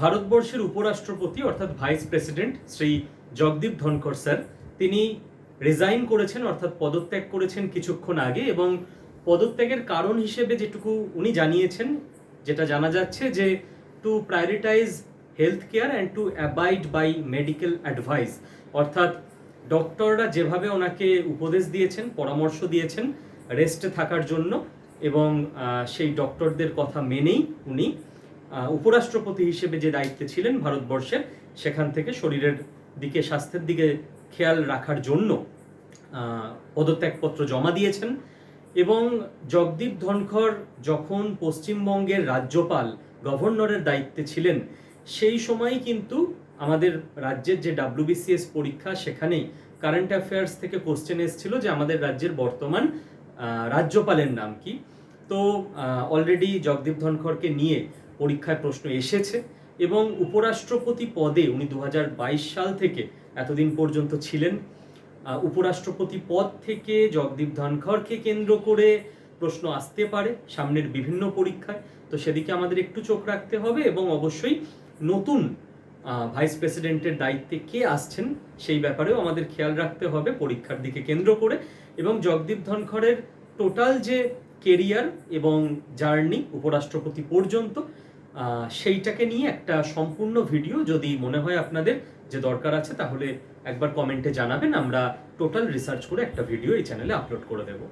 ভারতবর্ষের উপরাষ্ট্রপতি, অর্থাৎ vice president Shri Jagdeep Dhankhar sir, তিনি রিজাইন করেছেন, অর্থাৎ পদত্যাগ করেছেন কিছুক্ষণ আগে এবং পদত্যাগের কারণ হিসেবে যেটুকু উনি জানিয়েছেন, যেটা জানা যাচ্ছে যে to prioritize health care and to abide by medical advice অর্থাৎ ডক্টররা যেভাবে ওনাকে উপদেশ দিয়েছেন, পরামর্শ দিয়েছেন রেস্টে থাকার জন্য এবং সেই ডক্টরদের কথা মেনেই উনি উপরাষ্ট্রপতি হিসেবে যে দায়িত্বে ছিলেন ভারতবর্ষের, সেখান থেকে শরীরের দিকে, স্বাস্থ্যের দিকে খেয়াল রাখার জন্য পদত্যাগপত্র জমা দিয়েছেন এবং জগদীপ ধনখড় যখন পশ্চিমবঙ্গের রাজ্যপাল, গভর্নরের দায়িত্বে ছিলেন, সেই সময়ই কিন্তু আমাদের রাজ্যের যে ডাব্লিউবিসিএস পরীক্ষা, সেখানেই কারেন্ট অ্যাফেয়ার্স থেকে কোশ্চেন এসেছিল যে আমাদের রাজ্যের বর্তমান রাজ্যপালের নাম কি। তো অলরেডি জগদীপ ধনখড়কে নিয়ে পরীক্ষায় প্রশ্ন এসেছে এবং উপরাষ্ট্রপতি পদে উনি দু হাজার বাইশ সাল থেকে এতদিন পর্যন্ত ছিলেন উপরাষ্ট্রপতি পদ থেকে জগদীপ ধনখড়কে কেন্দ্র করে প্রশ্ন আসতে পারে সামনের বিভিন্ন পরীক্ষায়। তো সেদিকে আমাদের একটু চোখ রাখতে হবে এবং অবশ্যই নতুন ভাইস প্রেসিডেন্টের দায়িত্বে কে আসছেন সেই ব্যাপারেও আমাদের খেয়াল রাখতে হবে পরীক্ষার দিকে কেন্দ্র করে এবং জগদীপ ধনখড়ের টোটাল যে কেরিয়ার এবং জার্নি উপরাষ্ট্রপতি পর্যন্ত সেইটাকে নিয়ে একটা সম্পূর্ণ ভিডিও যদি মনে হয় আপনাদের যে দরকার আছে, তাহলে একবার কমেন্টে জানাবেন। আমরা টোটাল রিসার্চ করে একটা ভিডিও এই চ্যানেলে আপলোড করে দেবো।